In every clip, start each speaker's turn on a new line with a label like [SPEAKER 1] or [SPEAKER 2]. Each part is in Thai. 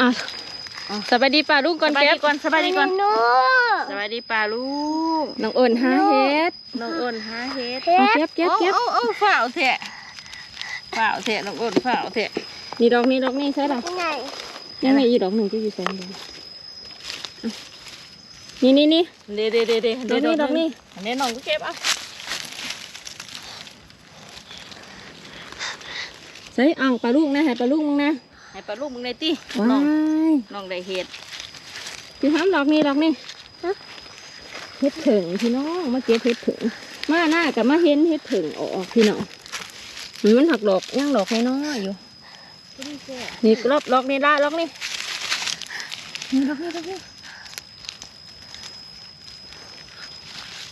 [SPEAKER 1] อะสบายดีป่าลุงก่อน
[SPEAKER 2] สบาย
[SPEAKER 1] เก็
[SPEAKER 2] ดี
[SPEAKER 1] บ
[SPEAKER 2] ก่อนสบายดีก่อน
[SPEAKER 3] หนู
[SPEAKER 2] สบายดีป่าลูก
[SPEAKER 1] น้องเอิญหาเฮ็ด
[SPEAKER 2] น้องอ้นหาเฮ็ด
[SPEAKER 1] เอาเก็บเก็บเก็บ
[SPEAKER 2] โอ้โอ้โอ้ฝ่าวเถะฝ่าวเถะน้องอ้นฝ่าวเถะ
[SPEAKER 1] นี่ดอกนี่ดอกนี่ใช่หรอ
[SPEAKER 3] ที่ไหน
[SPEAKER 1] ยังไงอีดอกหนึ่งจะอยู่สองดอกอะนี่นี่นี่
[SPEAKER 2] เด้เด้เด้เด้
[SPEAKER 1] ดอกนี้ดอกนี้
[SPEAKER 2] อันนี้น้องก็เก็บเอะ
[SPEAKER 1] ใส่อ่างปลาลูกนะให้ปลาลูกมึงนะ
[SPEAKER 2] ให้ป่าลูกมึงได้ติ
[SPEAKER 1] ว้า
[SPEAKER 2] น้อง
[SPEAKER 1] ย
[SPEAKER 2] น้องได้เฮ็ด
[SPEAKER 1] พี่ห้ามดอกนี่ดอกนี่เฮ็ดถึงพี่น้องมาเก็บเฮ็ดถึงมาหน้ากับมาเห็นเฮ็ดถึงออกพี่น้องมันมันหักดอกย่างดอกน้อยๆอยู่นี่รอบล็อกนี่ละล็อกนี่นี่ล็อกนี่ล็อกนี่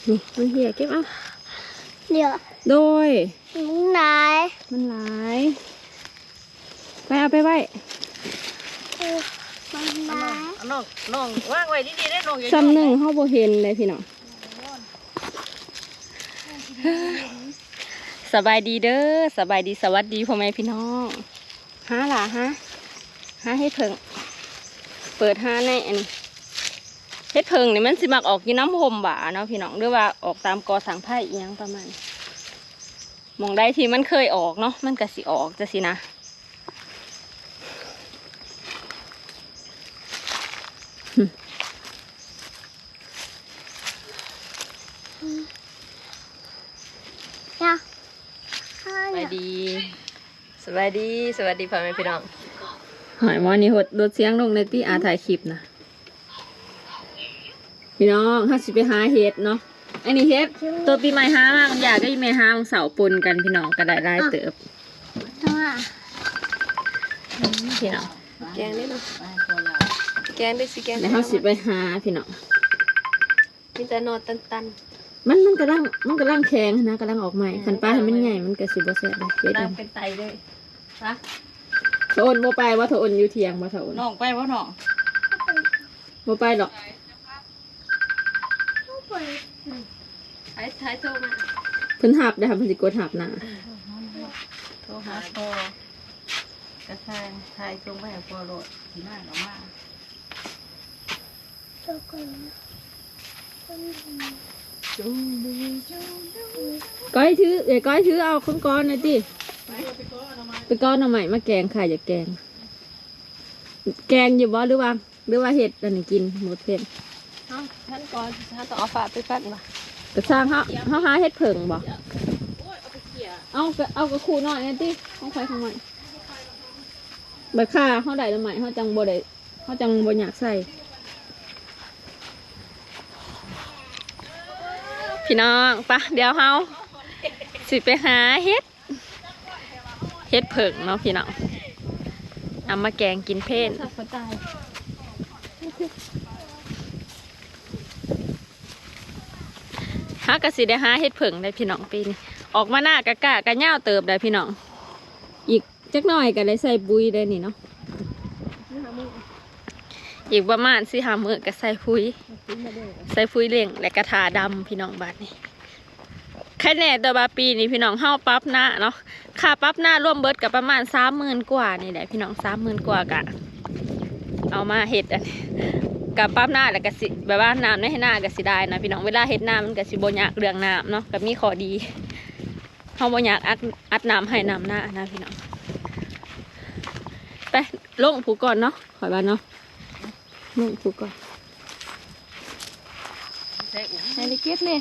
[SPEAKER 1] นี่มันเหี่ยเก็บเอา
[SPEAKER 3] เดี๋ยว
[SPEAKER 1] โดย
[SPEAKER 3] ไหน
[SPEAKER 1] มันหลาย ไปเอาไปไว้
[SPEAKER 3] มันไหน
[SPEAKER 2] เอาน้องน้องวางไว้ดีๆได้น้องอย่า
[SPEAKER 1] ซ้ำหนึ่งเขาบ่เห็นเลยพี่น้องสบายดีเด้อสบายดีสวัสดีพ่อแม่พี่น้องหาหล่ะฮะหาให้เพิ่งเปิดหาในอันนี้เฮ็ดเพิงนี่มันสิมักออกกินน้ำหมบ่าเนาะพี่น้องหรือว่าออกตามกอสังไพ่อีหยังประมาณนี้หมองได้ที่มันเคยออกเนาะมันก็สิออกจะสินะ
[SPEAKER 3] เนี่ย
[SPEAKER 2] สบายดีสบายดี สวัสดีพ่อแม่พี่น้อง
[SPEAKER 1] หอยมอนี่หดลดเสียงลงในที่อาถ่ายคลิปนะ พี่น้องถ้าสิไปหาเห็ดเนาะ อันนี้เห็ดตัวปีใหม่หามากอยากได้ไม่หาเสาปนกันพี่น้องก็ได้รายเติบ
[SPEAKER 3] ตัว
[SPEAKER 1] พี่น้อง
[SPEAKER 2] แกงนี่เนาะ แกงได้สิแกง
[SPEAKER 1] เดี๋ยวเขาสิไปหาพี่น้อง
[SPEAKER 2] มีแต่นอนตัน
[SPEAKER 1] มันมันกำลังมันกำลังแข็งนะกำลังออกใหม่คันปลาให้มันใหญ่มันก็สิบ่แซ่บเลยเฮ็ด
[SPEAKER 2] ๆ
[SPEAKER 1] อั
[SPEAKER 2] ตาม
[SPEAKER 1] น
[SPEAKER 2] เป็นไตเลยฮะ
[SPEAKER 1] โทนบ่ไปว่าโทนอยู่เทียงบ่โทน
[SPEAKER 2] น้องไปวะน้อง
[SPEAKER 1] บ่ไปหรอก
[SPEAKER 2] ท้ายท้ายโทรมา
[SPEAKER 1] เพิ่นหับได้ค่ะเพิ่นสิกดหับหน้า
[SPEAKER 2] โทรหาพ่อกระชายทายจงไปให้พ่อโหลดที่มาออกมา
[SPEAKER 3] ตัวคน
[SPEAKER 1] ก้อยถือเดี๋ยวก้อยถือเอาคนก้อนหน่อยติไปก้อนเอาใหม่มาแกงค่ะอย่าแกง แกงอยู่บ่หรือว่าหรือว่าเห็ดอันนี้กินหมดเพ็น
[SPEAKER 2] เอ้าท่านก่อนท่านต้องเอาฝาไปปั้นมา
[SPEAKER 1] ก็สร้างเขาเขาหาเห็ดเผิงบ่เอาไปเอากระคูหน่อยนี่ติเอาไฟข้างใหม่บัดค่าเขาได้ละใหม่เขาจังบ่ได้เขาจังบ่อยากใส่ พี่น้องปะเดี๋ยวเฮาสิไปหาเห็ดเห็ดเผิงเนาะพี่น้องเอามาแกงกินเพน
[SPEAKER 2] หัวใจ
[SPEAKER 1] หากะสิได้หาเห็ดเผิงได้พี่น้องปีนี้ออกมาหน้ากะกะกะย่าเติบได้พี่น้อง อีกจักหน่อยก็ได้ใส่ปุ๋ยได้นี่เนาะ อีกประมาณสี่ห้ามือก็ใส่ปุ๋ยใส่ปุ๋ยเลี้ยงและกระถาดำพี่น้องบาดนี้แค่แน่ตัวบาปีนี้พี่น้องเฮาปั๊บหน้าเนาะค่าปั๊บหน้าร่วมเบิดกับประมาณสามหมื่นกว่านี่แหละพี่น้องสามหมื่นกว่ากะเอามาเห็ดอันนี้กับปั๊บหน้าแล้วก็สิแบบว่าน้ำในให้หน้าก็สิได้นะพี่น้องเวลาเฮ็ดน้ำมันก็สิบ่ยากเรื่องน้ำเนาะก็มีขอดีเฮาบ่อยากอัดอัดน้ำให้น้ำหน้านะพี่น้องไปลงผูก่อนเนาะขอยบ้านเนาะ ลงผูก่อน
[SPEAKER 2] ใส่อุ้ง
[SPEAKER 3] ไหนเก็บนี่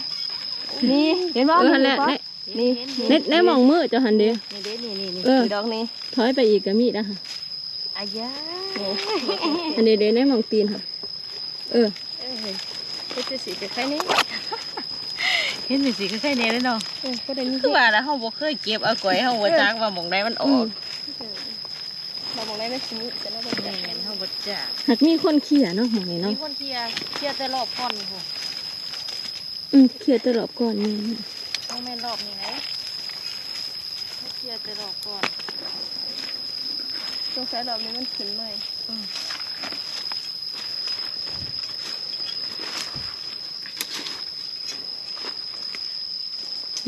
[SPEAKER 3] นี่ เห็นบ่
[SPEAKER 1] เออหันแหละใน
[SPEAKER 3] นี่
[SPEAKER 1] ในในหมองมือเจ้าหันเดี
[SPEAKER 2] นี่เด้นี่นี่นี่
[SPEAKER 1] เออ
[SPEAKER 3] ดอกนี้
[SPEAKER 1] ถอยไปอีกก็มีนะค่ะ
[SPEAKER 2] อายา
[SPEAKER 1] อันนี้เด้ในหมองตีนค่ะ เออ
[SPEAKER 2] เออเห็นจะสีจะแค่นี้เห็นเป็นสีก็แค่นี้เลยเนาะ
[SPEAKER 3] เออก็ได้นี่
[SPEAKER 2] คือว่าแล้วเฮาบ่เคยเก็บเอาก๋วยเฮาบ่จักว่าหม่องใดมันออก
[SPEAKER 3] เรามองได้ไม่ซื้อแต่เรา บ่
[SPEAKER 2] แม่นเฮาบ่จัก
[SPEAKER 1] หากมีคนเขี่ยเนาะหมองนี้
[SPEAKER 2] มี
[SPEAKER 1] เนาะ
[SPEAKER 2] คนเที่ยเที่ยแต่รอบก่อนโห
[SPEAKER 1] อืมเขี่ยตลอดก่อนนี่
[SPEAKER 2] ต้องแม่นรอบนี้ไหนเที่ยแต่รอบก่อน
[SPEAKER 3] สงสัยรอบนี้มันขึ้นใหม่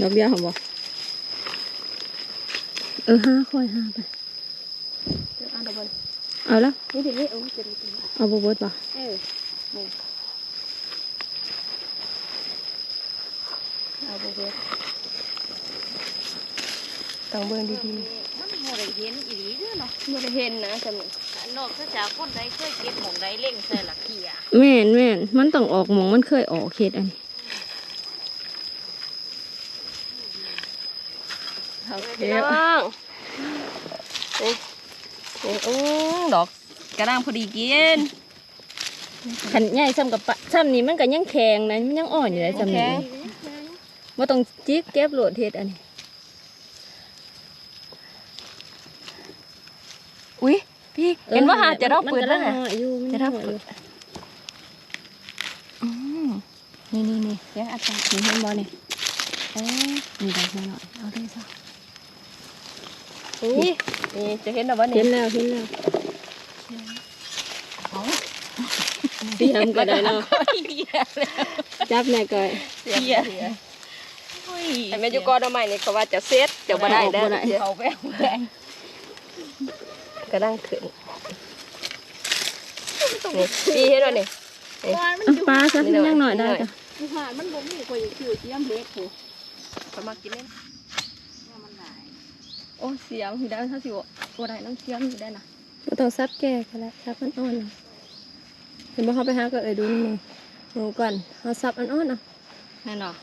[SPEAKER 1] ดอกเดียวเหรอบอกเออห้าค่อยห้าไป
[SPEAKER 3] เดี๋ยวอ่านดอกบอล
[SPEAKER 1] เเอาแล้ว
[SPEAKER 3] นี่ดินี่โอ้จะดีตัว
[SPEAKER 1] เอาบเบิดป่ะ
[SPEAKER 3] เออนี่เอาบ่เบิดต้องเบิ่งดี
[SPEAKER 2] มันบ่ได้เห็นอีหลีเด้อเนาะ
[SPEAKER 3] ๆบ่ได้เห็นนะจำนี่
[SPEAKER 2] นอกจากคนใดเคยเก็บหม่องใดเล่งใส่ละเกีย
[SPEAKER 1] แม่นแม่นมันต้องออกหมองมันเคยออกเขตอันนี้
[SPEAKER 3] เอาเดี๋ยวนี่นี่ โอ้ดอกกระด้างพอดีกิน
[SPEAKER 1] ขันใหญ่ซ้ำกับปะซ้ำนี้มันก็ยังแข็งนะมันยังอ่อนอยู่เลยซ้ำนี้ว่าต้องจิกเก็บโหลดเฮ็ดอันนี้
[SPEAKER 3] อุ้ยพี่เห็นว่าหาจะรอกปืนแล้ว
[SPEAKER 1] มั
[SPEAKER 3] นะ
[SPEAKER 1] กำงอยู่มัน
[SPEAKER 3] จะรอก
[SPEAKER 1] กำลัง
[SPEAKER 3] ปื
[SPEAKER 1] ยู่
[SPEAKER 3] นอืม
[SPEAKER 1] นี่นี่นี่
[SPEAKER 3] เดี๋ยวอาจารย์
[SPEAKER 1] นี่เห็นบ่นี่เอ้ยนี่ดอกมาหน่อยเอาได้ซะ
[SPEAKER 3] นี่นี่จะเห็นหรือวะ
[SPEAKER 1] เห็
[SPEAKER 3] นี่
[SPEAKER 1] นแล้วเห็นแล้วเตรียมก็ได้เนาะจับแน่ก่อย
[SPEAKER 3] เสียไอ้แม่ยุกรเอาใหม่นี่เขาว่าจะเซตจะบ่ได้เด้อ
[SPEAKER 1] บ่ได้
[SPEAKER 2] เขาแววได้
[SPEAKER 3] กระด้างขึ้นนี่พี่เห็นว่านี่
[SPEAKER 1] เอาปลาซะมันยังหน่อยได้จ้ะ
[SPEAKER 3] หามันบ่มีกว่าอยู่คือเสียมเล็กผู้เขามากินเล่น
[SPEAKER 2] มันหลาย
[SPEAKER 3] โอ้เสียมอยู่ได้ถ้าสิบ่บ่ได้น้องเสียมอยู่ได้นะ
[SPEAKER 1] บ่ต้องซับแก่ก็แล้วซับมันอ่อนน่ะเห็นบ่เขาไปหาก็เอ้ยดูนี่หนูก่อนเอาซับอันอ่อนๆอะ
[SPEAKER 3] แน่นอน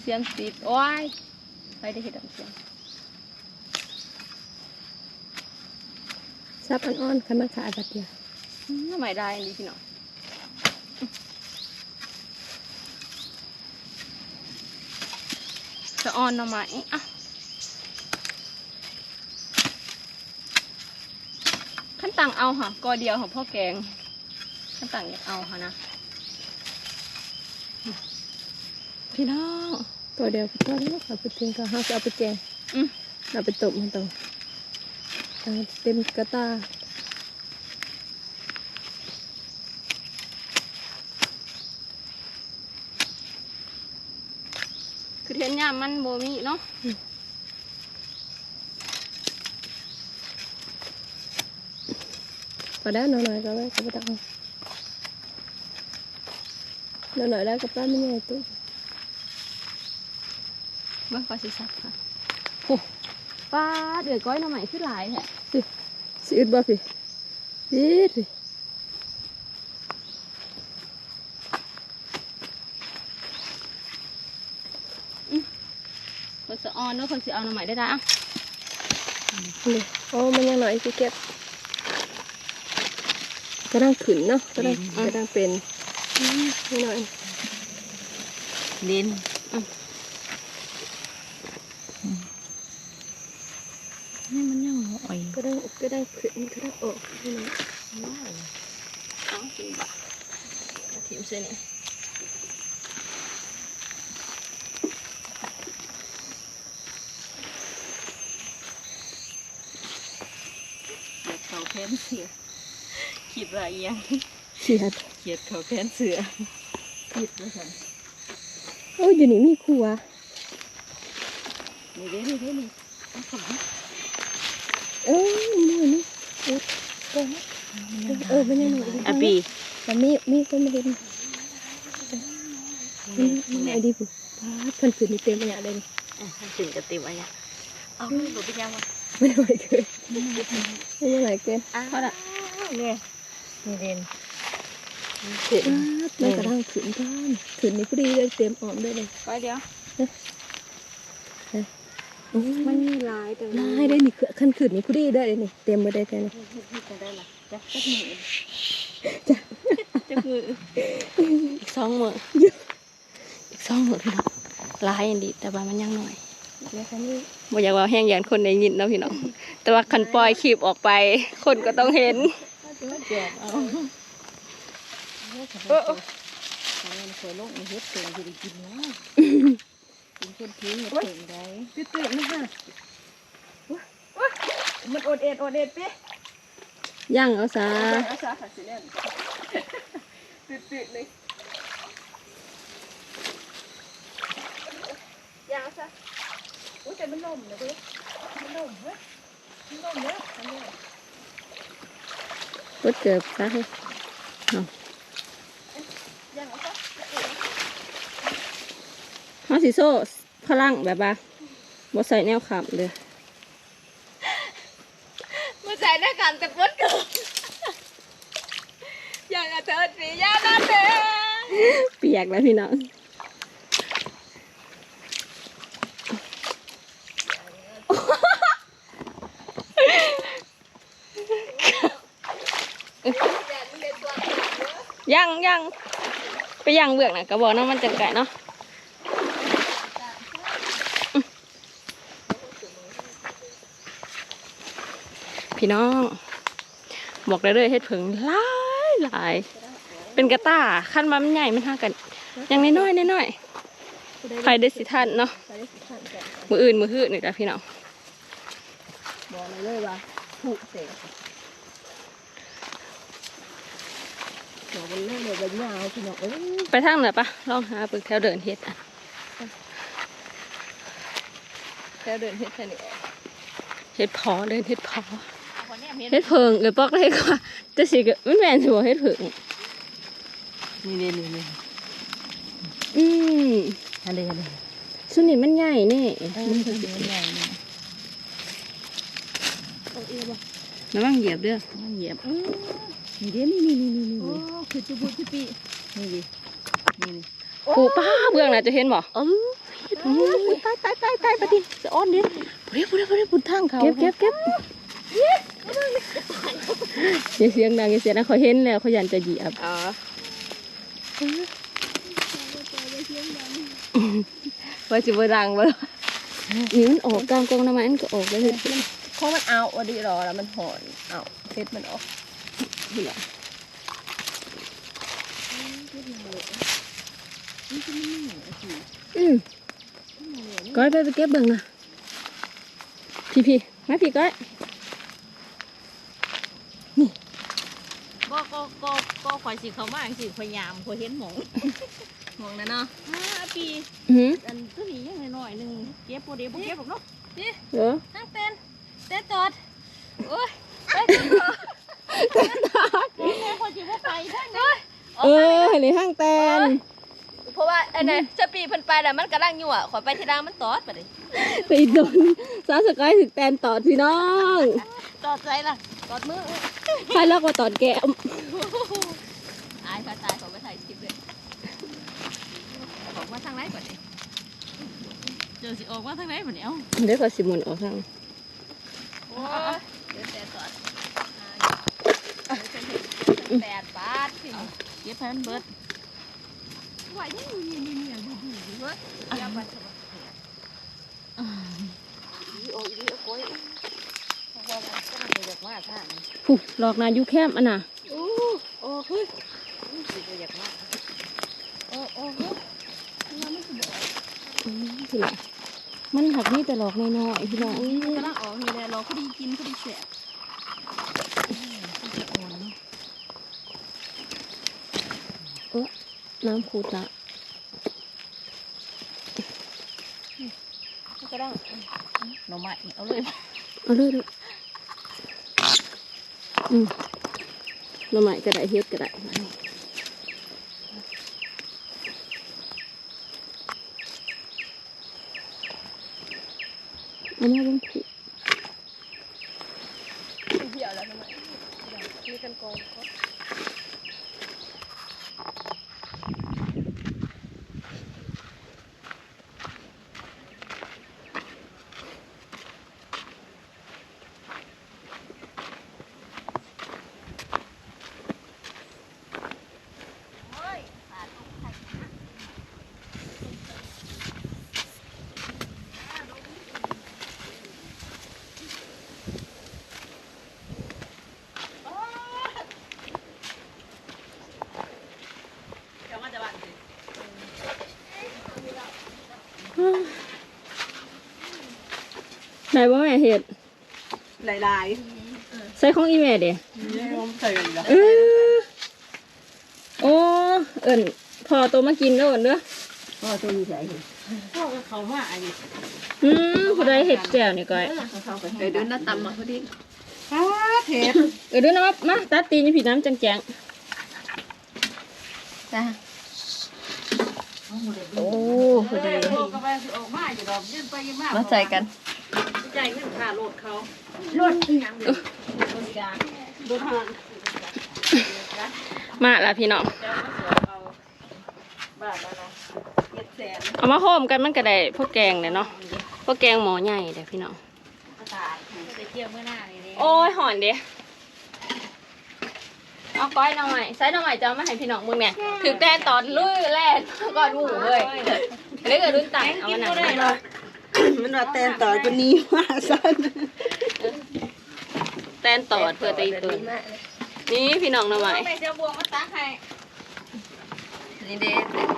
[SPEAKER 3] เสียมติดโอ้ยไปได้เห็ดดำเสียม
[SPEAKER 1] ซับอันอ่อนคันมันขาดบัดเดียว
[SPEAKER 3] ทำไมได้อันนี้พี่น้อง จะอ่อนหน่อไม้อะขั้นต่างเอาค่ะกอเดียวของพ่อแกง ขั้นต่างอยากเอาค่ะนะพี่น้อง
[SPEAKER 1] ตัวเดียวก็พอแล้วเอาไปทิ้งก็เฮาจะเอาไปแกง
[SPEAKER 3] อืม
[SPEAKER 1] เอาไปตบมันตรงเอาเต็มกระตา
[SPEAKER 3] คือเทียนยา มมันโบมีเนาะ
[SPEAKER 1] พอได้หน่อยๆก็ไว้ก็บ่ต้องเอาหน่อยๆได้ก็ป้าไม่ใหญ่ตุ๊
[SPEAKER 3] เบิ่งขอสิสับค่ะโอ้ป้าเดือดก้อยหน่อไม้ขึ้นหลายแท้
[SPEAKER 1] สิอึดบ่พี่อีดพี่
[SPEAKER 3] คนสะออนเนาะคนสิเอาหน่อไม้ได้ได้อะ
[SPEAKER 1] นี่โอ้มันยังหน่อยสิเก็บกระด้างขึ้นเนาะกระด้างกระด้างเป็นนิดหน่อย
[SPEAKER 2] ลิ้น
[SPEAKER 1] นี่มันยังอ่อยกระด้างกระด้างขึ้นกระด้างออกนี่นะ
[SPEAKER 3] เอาสิบบาทเอาทิมเส้นนี่
[SPEAKER 2] เขียด เขาแค้นเสือคิดว่าอีหยัง
[SPEAKER 1] เสียด
[SPEAKER 2] เขียดเขาแค้นเสือคิดว่าซั่น
[SPEAKER 1] โอ้ยอยู่นี่มีครัว
[SPEAKER 2] นี่เด้นี่เด้นี่
[SPEAKER 1] เอ้ยนี่นี่เออเออเออมันยังหน่อย
[SPEAKER 2] อะปี
[SPEAKER 1] แต่มีมีก็ไม่เห็นมันมันไอ้ดีปุ๊บพาดเพันขึ้นนี่เต็มไปหมดเลยนี่
[SPEAKER 2] อะถึงกระติบอะไรอะเอาไม่รู้ไปยังวะ
[SPEAKER 1] ไม่ไหวเกินไม่ไหวเกิน
[SPEAKER 2] อ้าวเนี่ยนี่เด่น
[SPEAKER 1] เจ็บมันกระด้างขึ้นบ้านขึ้นนี่พอดีเลยเต็มออมได้เลย
[SPEAKER 3] ก้อยเดียว
[SPEAKER 1] โอ้ย
[SPEAKER 3] มันมีหลายแต่
[SPEAKER 1] ลายได้นี่คือขั้นขึ้นนี่พอดีได้เลยนี่เต็มไปได้แค่นี้
[SPEAKER 2] จะได้ละจะจะหนี
[SPEAKER 3] จะคือ
[SPEAKER 1] อีกสองมืออีกสองมือพี่น้องลายอันดีแต่ว่ามันยังหน่อย
[SPEAKER 3] แล้วคันนี้
[SPEAKER 1] บ่อยากว่าแห้งย่างคนในยินเนาะพี่น้อง แต่ว่าคันปล่อยคลิปออกไป คนก็ต้องเห็น
[SPEAKER 2] เอ
[SPEAKER 3] อ
[SPEAKER 2] สวยลงเฮ็ดเก่งจะได้กินนะกินคนทิ้งเก่งได้
[SPEAKER 3] ตื้อตื้อนะฮะมันอดเอ็ดอดเอ็ดปิ
[SPEAKER 1] ย่างเอาซะ
[SPEAKER 3] อาสาขัดสิเล่นตื่นตื่นเลยยางซะ โอ้แต่มันล่มเลยเว้ยมันล่มเว้ยมันล่มเยอะอันเนี้ย
[SPEAKER 1] รถเกือบซะเฮ้ย
[SPEAKER 3] ยังเอาซะ
[SPEAKER 1] เขาสิโซ่พลังแบบว่าบ่ใส่แนวขับเลย
[SPEAKER 3] มือใส่หน้ากากแต่ปวดเกินยังอะเธอสียานาเธอ
[SPEAKER 1] เปียกแล้วพี่น้อง ยังยังไปยังเบือกนะกระบอกน้ำมันจังไก่เนาะพี่น้องบอกได้เลยเฮ็ดผึ่งหลายหลาย เป็นกระต้าขั้นมามันใหญ่มันห่างกันอยังน้อยๆน้อยๆใครได้สิทันเนาะมืออื่นมือหื้อนี่จ้ะพี่น้อง
[SPEAKER 3] บอกเลยเลยว่าผูกเสกบอก มันเลยเลยว่ายาวพี่น้องเอ้ย
[SPEAKER 1] ไปทางไหนปะลองหาปึกแถวเดินเฮ็ดอะ
[SPEAKER 3] แค่เดินเฮ็ดแค่นี้
[SPEAKER 1] เฮ็ดพอเดินเฮ็ดพอ
[SPEAKER 3] คนเนี้ยเฮ็ด
[SPEAKER 1] เฮ็ดเพิงเออปอกได้กว่าจะสิก็มันแม่นสิบ่เฮ็ดเพิง
[SPEAKER 2] นี่นี่นี่นี่
[SPEAKER 1] อืม
[SPEAKER 2] อันนี้อันนี้
[SPEAKER 1] สุนี่มันใหญ่นี่
[SPEAKER 2] มันคือเดียวใหญ่นี่
[SPEAKER 3] เอาเอวบ่
[SPEAKER 1] ระวังเหยียบเด้อ
[SPEAKER 2] มันเหยียบ
[SPEAKER 3] อือ
[SPEAKER 2] นี่เดี๋ยวนี่นี่นี่นี่นี่
[SPEAKER 3] โอ้คือจุบุจุปี
[SPEAKER 2] นี่ดินี่นี่
[SPEAKER 1] ปูป้าเบื้องน่ะจะเห็นบ่
[SPEAKER 3] เออตายตายตายตายปะดิจะอ้อนดิ
[SPEAKER 2] เรียกเรียกเรียกบุญทางเขา
[SPEAKER 1] เก็บเก็บเก็บอย่าเสียงดังอย่าเสียงดังเขาเห็นแล้วเขายันจะเหยียบ
[SPEAKER 3] อ๋อ
[SPEAKER 1] ว่าสิบ่ดังบ่นี่มันออกกลางกองน้ำมันก็ออกแล้วเฮ็ด
[SPEAKER 3] เพราะมันเอาอดีรอแล้วมันหอนเอาเฮ็ดมันออก
[SPEAKER 1] นี่แหละอืมก้อยไปไปเก็บเบิ่งนะพี่พี่มาพี่ก้อย
[SPEAKER 2] ก็ก็ก็ก็คอยสิเขามาสิพยายามคอยเห็นหมอง
[SPEAKER 3] มอง นะเนาะ
[SPEAKER 2] ห้าปี
[SPEAKER 1] อือหือ
[SPEAKER 2] อันตัวนี้ยังน้อยๆหนึ่งเก็บโปรเดียวบ่เก็บหรอกเนาะ
[SPEAKER 1] เออ
[SPEAKER 3] นั่งเต้นเต้นจอดโอ้ย
[SPEAKER 2] แม่คอยสิว่าไปได้ไหม
[SPEAKER 1] เออเห็นในห้างแตน
[SPEAKER 3] เพราะว่าอันนั้นจะปีเพิ่นไปแล้วมันกำลังอยู่อะขอไปทีหลังมันตอดไปดิ
[SPEAKER 1] ไปโดนสาวสกายถึงแตนตอดพี่น้อง
[SPEAKER 2] ตอดใจล่ะ
[SPEAKER 3] ตอดมือ
[SPEAKER 1] ใครเลิกว่าตอดแก้ม
[SPEAKER 3] อายค่ะตายขอไปถ่ายคลิปเลยออกมาทางไหนก่อนดิ
[SPEAKER 2] เจอสิออกว่าทางไหนบ่เนี่ย
[SPEAKER 1] เดี๋ยวก็สิหมุนออกทาง
[SPEAKER 3] โอ้ยเดี๋ยวแต่ตอดแปดบาทสิ
[SPEAKER 2] เก็บให้มันเบิด
[SPEAKER 3] ไหวยังมีมีมีดูดูดูเว้ยยาบัตรโอ้ยดีโอ้ยเพราะว่ามันก็มันอยากมาท่าน
[SPEAKER 1] ผู้หลอกนาอยู่แคมป์อันน่ะ
[SPEAKER 3] โอ้โอ้เฮ้ยสิอยากมาโอ้โอ้เฮ้ยน้ำไม่สบาย
[SPEAKER 1] อือมันหักนี่แต่หลอกน้อยๆพี่น้อง
[SPEAKER 2] กำลังออกนี่แหละเราพอดีกินพอดีแสบ
[SPEAKER 1] น้ำขูดละ
[SPEAKER 3] ก็ได้
[SPEAKER 2] หน่อไม้เอาเลย
[SPEAKER 1] เอาเลยเลยอืมหน่อไม้ก็ได้เฮ็ดก็ได้อันนี้เป็นผิด
[SPEAKER 3] เหี่ยวแล้วทำไมมีกันกองเขา
[SPEAKER 1] ไหนว่าแม่เฮ็ด
[SPEAKER 2] หลาย
[SPEAKER 1] ใส่ของอีแม่เด้
[SPEAKER 2] ๆนี่ผมใส่กันแล้ว
[SPEAKER 1] เออโอ้เอิ่นพอตัวมากินเด้อเอิ้นเด้อ
[SPEAKER 4] พ่อตัวนี้ใส่
[SPEAKER 5] พ่อก็เขามาอันนี้
[SPEAKER 1] อืมผู้ใดเห็ดแจ่วนี่ก้อย
[SPEAKER 4] เขาไป
[SPEAKER 5] เดี๋ยวเดินหน้าตำมาพอดี
[SPEAKER 4] อ้าเผ็ด
[SPEAKER 1] เออเดูนะมามาตัดตีนพี่น้ำจังแจง
[SPEAKER 5] จ้า
[SPEAKER 1] โอ้พอดี
[SPEAKER 4] โลกก็ไปสิออกมาอยู่ดอกยืนไปยืนมา
[SPEAKER 5] มาใส่กัน
[SPEAKER 4] ใจเงินค่ารถเขา
[SPEAKER 5] รถอีหยัง
[SPEAKER 4] บริการรถหาน
[SPEAKER 1] มาละพี่น้อง
[SPEAKER 4] เจ้ามาสวนเอาบาทละนะเจ็ดแสน
[SPEAKER 1] เอามาโฮมกันมันก็ได้พวกแกงเนี่ยเนาะพวกแกงหมอใหญ่เด้อพี่น้อง
[SPEAKER 4] กระต่ายไปเที่ยวเมื่อหน้านี่นี่
[SPEAKER 1] โอ้ยหอนเด้เอาก้อยหน่อยใส่หน่อยจะเอามาให้พี่น้องมึงเนี่ยถือแต่ตอนลุยแรกก่อนหมูเลยอันนี้ก็รุ่นต่างเอามาหนัง
[SPEAKER 4] มันว่าแตนต่อตัวนี้มาสั้น
[SPEAKER 1] แตนตอดเพื่อตีตุนนี่พี่น้องหน่อย
[SPEAKER 4] ไปเจ้าบวงมาตักให้
[SPEAKER 5] นี่เด้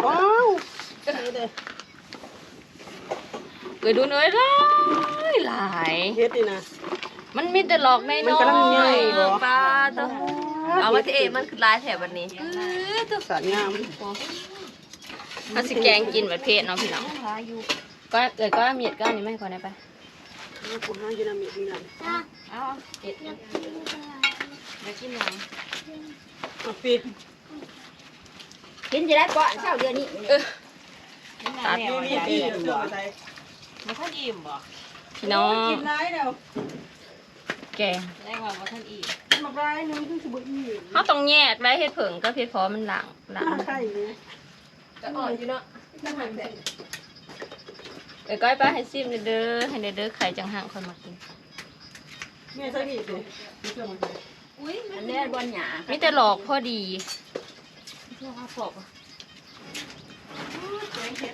[SPEAKER 4] ว้าวนี่เด้อ
[SPEAKER 1] เกิดดูเนื้อยหลายหลาย
[SPEAKER 4] เฮ็ดนี่นะ
[SPEAKER 1] มันมีแต่หลอกใน
[SPEAKER 4] มัน
[SPEAKER 1] น้อกำ
[SPEAKER 4] ลังใหญ่
[SPEAKER 1] ย
[SPEAKER 4] บ่
[SPEAKER 5] ปลาตัวเอามาที่เอมันคือลายแถบวันนี้
[SPEAKER 4] สัตว์งาม
[SPEAKER 1] ถ้าสิแกงกินแบบเพศเนาะพี่น้อง ก็เกิดก็เมียดก็อันนี้ไม่ก่อนได้ปะ
[SPEAKER 4] กูห้างยูนามินี่นั่น
[SPEAKER 1] เอาเอ็ดมากินหน่อย
[SPEAKER 4] เอาปิด
[SPEAKER 5] กินจะได้ก่อนเช้าเดือนนี้
[SPEAKER 1] เออ
[SPEAKER 4] ตัดนี่นี่ที่เสื้อมาใส่
[SPEAKER 5] มาท่านอิ่มบ่
[SPEAKER 1] พี่น้อง
[SPEAKER 4] กินไรแล้ว
[SPEAKER 1] แกง
[SPEAKER 5] แรงว่ามาท่านอิ่ม
[SPEAKER 4] มาไรนึงคือสิบ่อี
[SPEAKER 1] เขาต้องแยกได้เฮ็ดเผิงก็เฮ็ดพอมันหลังหลัง
[SPEAKER 4] ใช่นี่
[SPEAKER 5] ก็อ่อนอยู่เนาะ
[SPEAKER 1] เอ้ยก้อยป้าให้ซิมเด้อให้เด้อไข่จังห่างคนมากิน
[SPEAKER 4] แม่ใส่นี่สิเสื้อมาใส่
[SPEAKER 5] อันนี้บอลหยา
[SPEAKER 1] มีแต่หลอกพอดี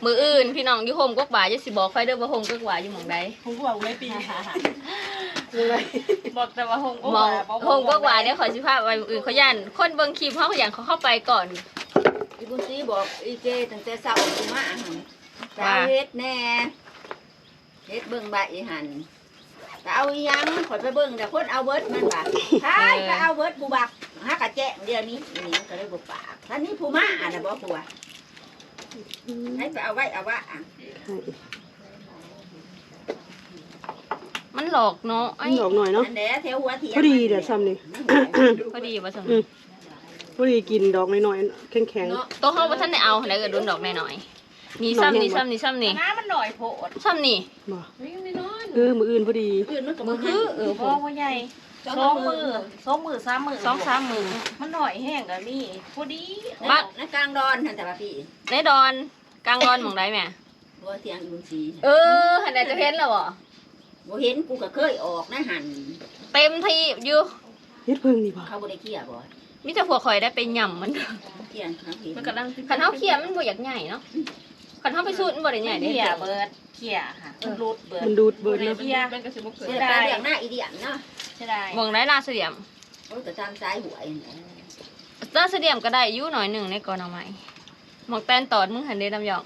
[SPEAKER 1] มืออื่นพี่น้องอยู่โฮมกกบ่าจะสิบอกไฟเด้อว่าโฮมกกบ่าอยู่หม่องใด
[SPEAKER 4] ผมก็บอกไม่ปียังไง
[SPEAKER 5] บอกแต่ว่าหง
[SPEAKER 1] หมองโฮมกกบ่าเดี๋ยวขอสิพาไปมื้ออื่นเขาย่านคนเบิ่งคลิปเฮาเขาย่านเขาเข้าไปก่อน
[SPEAKER 5] อีบุญซีบอกอีเจตั้งแต่เช้าถึงมา หันจะเอาเฮ็ดแน่เฮ็ดเบิ่งใบหันจะเอาอีหยังข่อยไปเบิ่งแต่คนเอาเบิดมันบ่าใช่ก็เอาเบิดผู้บักหากะแจ้งเดี๋ยวนี้นี่ก็เลยบ่ปากท่านนี้ผู้มาน่ะบ่ผู้ว่าให้ไปเอาไว้เอาว่าอะ
[SPEAKER 1] มันหลอกเนาะไอ้
[SPEAKER 4] หนอกหน่อยเนาะ
[SPEAKER 5] อันเด้แถวหัวเถียง
[SPEAKER 4] พอดีเดี๋ยวซ้ำนี่
[SPEAKER 1] พอดีว่าซั่น
[SPEAKER 4] อืมพอดีกินดอกน้อยๆแข็ง
[SPEAKER 5] เนาะ
[SPEAKER 1] โตเฮาบ่ทันได้เอาไหนก็โดนดอกน้อยๆ นี่ซ้ำนี่ซ้ำนี่ซ้ำนี่
[SPEAKER 5] น้ำมันหน่อยโพด
[SPEAKER 1] ซ้ำนี่
[SPEAKER 4] ๆบ่เออมืออื่นพอดี
[SPEAKER 5] อื่นมันก็
[SPEAKER 1] มื
[SPEAKER 5] บ่
[SPEAKER 1] อ
[SPEAKER 5] คื
[SPEAKER 1] คืออเออ
[SPEAKER 2] พ่อพ่อใหญ่สองมือสองมือสามมือ
[SPEAKER 1] สองสามมือ
[SPEAKER 2] มันหน่อยแห้งกับนี่พอดี
[SPEAKER 5] บักในกลางดอนหั่นแต่ว่าพี่
[SPEAKER 1] ในดอนกลางดอนหม่องใดแม่
[SPEAKER 5] หัวเถียงอีบุญซี
[SPEAKER 1] เออหันได้จะเห็นแล้วบ่
[SPEAKER 5] บ่เห็นกูก็เคยออกนะหัน
[SPEAKER 1] เต็มที่อยู่
[SPEAKER 4] เฮ็ดเพิ่งนี่บ่
[SPEAKER 5] เขาบ่ได้เคลียร์บ่
[SPEAKER 1] มีแต่พวกข่อยได้ไปย่ำมัน
[SPEAKER 5] เคลียร์เขาเห็น
[SPEAKER 1] มันกำลังคันเฮาเคี่ยมันบ่อยากใหญ่เนาะ คันเฮาไปสูตรมันบ่ได้ใหญ่เด้
[SPEAKER 2] เขี่ยเบิดเขี่ยค่ะมันรูดเบิด
[SPEAKER 4] มันดูดเบิดเนาะ
[SPEAKER 2] เขี่ย
[SPEAKER 5] มันก็สิบ่เคยแต่เรื่องหน้าอีเดียมเนาะ
[SPEAKER 2] ใช่ได้
[SPEAKER 1] หม่องได้นาเสียม
[SPEAKER 5] โอ้ยก็ตามสายหวยนี่
[SPEAKER 1] นาเสียมก็ได้อยู่หน่อยหนึงในกอนเอาใหม่หม่องแตนตอดมึงหันเด้ลำยอง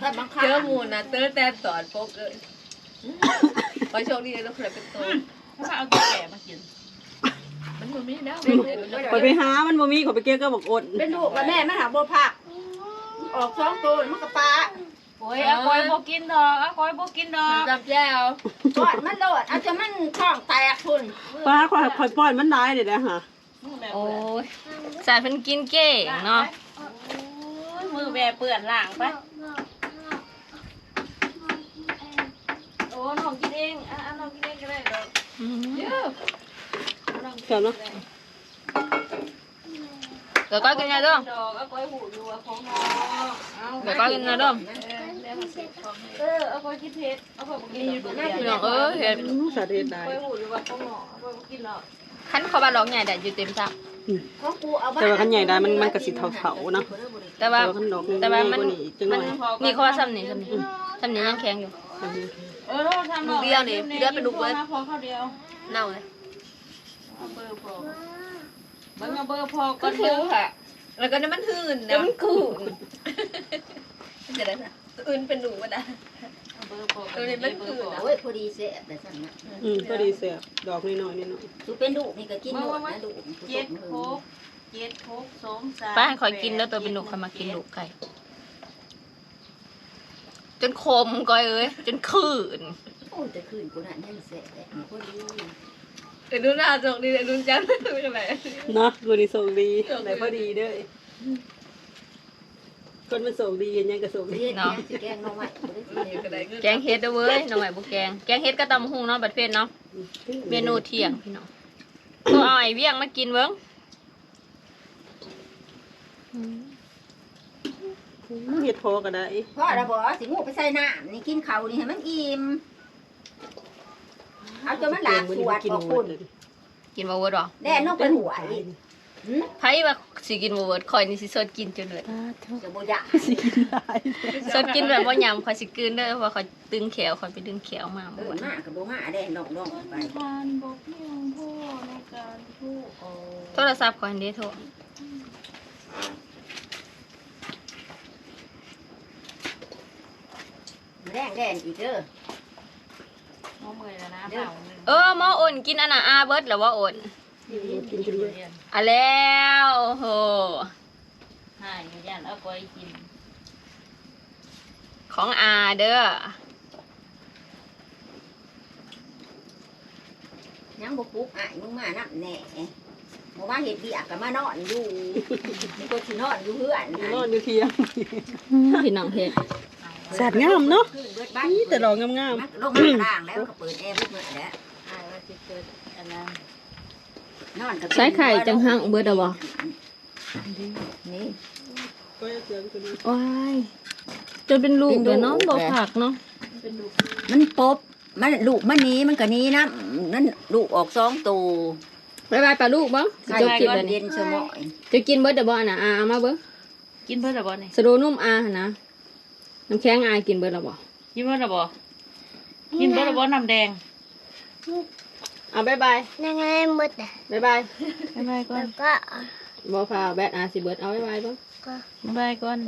[SPEAKER 5] ถ้าบางครั้ง
[SPEAKER 2] เจอหมูนะเตอร์แตนสอนโป๊กเลยขอโชคดีเลยลูกเขยเป็นตัวถ้าเอาแก่มากินมันมันไม่ได้
[SPEAKER 4] ขอยไปหามันบ่มีขอยไปเก็บก็บอกอด
[SPEAKER 5] เป็นลูกกับแม่มันหาบ่พัก ออกสองตัวมันก็ปลา
[SPEAKER 2] โอ้ยอาคอยบอกกินดอกอาคอยบอกกินดอก
[SPEAKER 5] จับแจ้วกอดมันโดดเอาจะมันท้องแตกพุ่น
[SPEAKER 4] ป้าขอยขอยป้อนมันได้เด้นะฮะ
[SPEAKER 1] โอ้ยสายเพิ่นกินเก่งเนาะ
[SPEAKER 2] มือแม่เปื่อนล่างไปโอ้น้องกินเองอะน้องกินเองก็ได้ดอก
[SPEAKER 1] อืม
[SPEAKER 4] แซ่บเนาะ
[SPEAKER 1] เดี๋ยวก็กินยาเด้อ
[SPEAKER 2] ดอกอาคอยหูอยู่ว่าของน้องเอา
[SPEAKER 1] เดี๋ยวก็กินยาเด้อ
[SPEAKER 2] เออเอาคอยกินเผ็ดเอาคอยบอกกินอยู่ดูเดียว
[SPEAKER 1] พี่น้องเอ้ยเห็น
[SPEAKER 4] อู้สาเฮ็ดได้
[SPEAKER 2] คอยหูอยู่ว่าของน้องเอาคอยบอกกินหรอก
[SPEAKER 1] คันเขาบ้านร้องใหญ่แต่อยู่เต็มซัก
[SPEAKER 5] ของกูเอา
[SPEAKER 4] แต่ว่าคันใหญ่ได้มันมันก็สิเฒ่าๆเนาะ
[SPEAKER 1] แต่ว่า
[SPEAKER 4] แต่ว่าคันดอก
[SPEAKER 1] แต่ว่ามัน
[SPEAKER 4] ใหญ่กว่านี้อีกจังห
[SPEAKER 1] มั
[SPEAKER 4] น่
[SPEAKER 1] น
[SPEAKER 4] อย
[SPEAKER 1] มีข้อซ้ำนี่ซ้ำนี่ซ้ำนี่ยังแข็งอยู่
[SPEAKER 2] เออเราทำหรอก
[SPEAKER 5] เดียวนี่เดือดเป็นลูกเบิด
[SPEAKER 2] พอเข้าเดียว
[SPEAKER 5] เน่าเลย
[SPEAKER 2] เอาเบอร์พอเบิ่งเอาเบอร์พอ
[SPEAKER 5] ก็
[SPEAKER 2] ก็
[SPEAKER 5] คื
[SPEAKER 2] คืออ
[SPEAKER 5] ค่ะ แล้วก็นี่มันหื่น
[SPEAKER 1] เดี๋ยวมันกู
[SPEAKER 5] จะได้ค่ะอื่นเป็นหนูก็ได้
[SPEAKER 2] เอาเบอร์พอ
[SPEAKER 5] เออนี่มันหื่นโอ้ยพอดีเสียแต่สั่นนะ
[SPEAKER 4] อืมก็ดีแซ่บดอกน้อยๆนี่เนาะ
[SPEAKER 5] ดูเป็นลูกนี่ก็กินหมดนะลูก
[SPEAKER 2] เจ็ดโคกเจ็ดโคกสองสาม
[SPEAKER 1] ป้าให้คอยกินแล้วตัวเป็นลูกคอยมากินลูกไก่ จนคมก้อยเอ้ย จนคืน
[SPEAKER 5] โอ้ยแต่คืนกูนั่นยังแสบนี่คนดี
[SPEAKER 2] เดี๋ ยวดูหน้าโชคดีเดี๋ยวดูจังดูจังไหน
[SPEAKER 4] เนาะกูนี่ส่งดีไหนพอดีเด้อคนมันส่งดีเห็นยังก็ส่ง
[SPEAKER 5] สิ
[SPEAKER 4] ดี
[SPEAKER 5] เฮ็ดเนี่ยสิแกงน้องใหม่บ่ได้สิเฮ็ด
[SPEAKER 2] ก็ได้เงิน
[SPEAKER 1] แกงเฮ็ดเด้อเว้ยน้องใหม่บ่แกง แกงเฮ็ดก็ตำหุงเนาะบัดเพชรเนาะ เมนูเที่ยงพี่น้องก็เอาไอ้เวียงมากินเบิ่ง
[SPEAKER 4] เฮ็ดพอก็ได้
[SPEAKER 5] พ่อระบอกสิงูไปใส่น้ำนี่กินเขาวนี่ให้มันอิ่ม เอาจนมันหลากสวดออกคุณ
[SPEAKER 1] กินบ่เวิร์ดหรอ
[SPEAKER 5] แด่นกเป็นหัวอีกหืม
[SPEAKER 1] ไผว่าสิกินบ่เวิร์ดข่อยนี่สิสดกินจนเลย
[SPEAKER 5] จะบ่อยาก
[SPEAKER 4] สิกินหลาย
[SPEAKER 1] สดกินแบบบ่ยำข่อยสิกลืนเด้อเพราะข่อยตึงแขวข่อยไปดึงแขวมา
[SPEAKER 5] เอ
[SPEAKER 1] เมื่อ
[SPEAKER 5] อ
[SPEAKER 1] วาน
[SPEAKER 5] มากับบ่มาแด่นกนกไป
[SPEAKER 2] ทานบอกเพียงพ่อในการพูดโอ
[SPEAKER 1] โทรศัพท์ข่อยอันเด้โทร
[SPEAKER 5] แดงแด่นอีกเด้อ
[SPEAKER 2] น้ องเมย์แล้วนะเปล่าหนึ่ง
[SPEAKER 1] เออหมออ่นกินอันน่ะอาเบิดแล้วว่าอ่น
[SPEAKER 4] กินกินเลย
[SPEAKER 1] อะแล้วโอ้โห
[SPEAKER 2] ให้ยันเอาไปกิน
[SPEAKER 1] ของอาเด้อ
[SPEAKER 5] ยังบ่ปลุกอ้ายมึงมานับแหน่บ่ว่าเฮ็ดเบียกก็มานอนอยู่มึงก็สินอนอยู่เฮือน
[SPEAKER 4] นอนอยู่เที่ยง
[SPEAKER 1] พี่น้องเฮ็ด
[SPEAKER 4] สัตว์งามเนาะ
[SPEAKER 5] ขึ้นเบิดบ้าน
[SPEAKER 4] นี่แต่ดอกงาม
[SPEAKER 5] มันลงมาข้างล่างแล้วก็เปิดแอร์เบิดมื้อแล้ว
[SPEAKER 2] ให้ว่าจะเกิดอันนั้น
[SPEAKER 5] นอนกับ
[SPEAKER 1] ใช้ไข่จังหังเบิดเอาบ่
[SPEAKER 5] นี่
[SPEAKER 4] ๆก็จะเสียงตัวนี้
[SPEAKER 1] ว้ายจนเป็นลูกเลยเนาะบ่ผักเนาะ
[SPEAKER 5] มันปบมันลูกมันหนี้มันก็หนี้นะนั่นลูกออกสองตัว
[SPEAKER 1] บายบายปลาลูกบ่สิจบกินแล้ว
[SPEAKER 5] เย็
[SPEAKER 1] นี่
[SPEAKER 5] นสมอย
[SPEAKER 1] จะกินเบิดเด้อบ่อันน่ะอาเอามาเบิ่ง
[SPEAKER 2] กินเพื่อหรอบ่เนี่ย
[SPEAKER 1] สโดนุ่มอาหั่นนะ น้ำแข็งอากินเบิดแล้วบ่
[SPEAKER 2] กินเพื่อหรอบ่กินเพื่อหรอบ่น้ำแดง
[SPEAKER 1] เอาบายบาย
[SPEAKER 6] ยังไงหมดอะ
[SPEAKER 1] บายบาย
[SPEAKER 2] บ๊ายบายก่อน
[SPEAKER 6] แล้วก็
[SPEAKER 1] บ่พาแบตอาสิเบิดเอาบายบายเบิ่ง
[SPEAKER 6] ก็
[SPEAKER 2] บ๊ายบายก่อน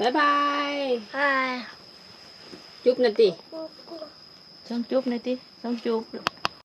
[SPEAKER 1] บายบาย
[SPEAKER 6] อ่า
[SPEAKER 1] จุ๊บนาติ
[SPEAKER 2] ต้องจุ๊บหน่อยติต้องจุ๊บ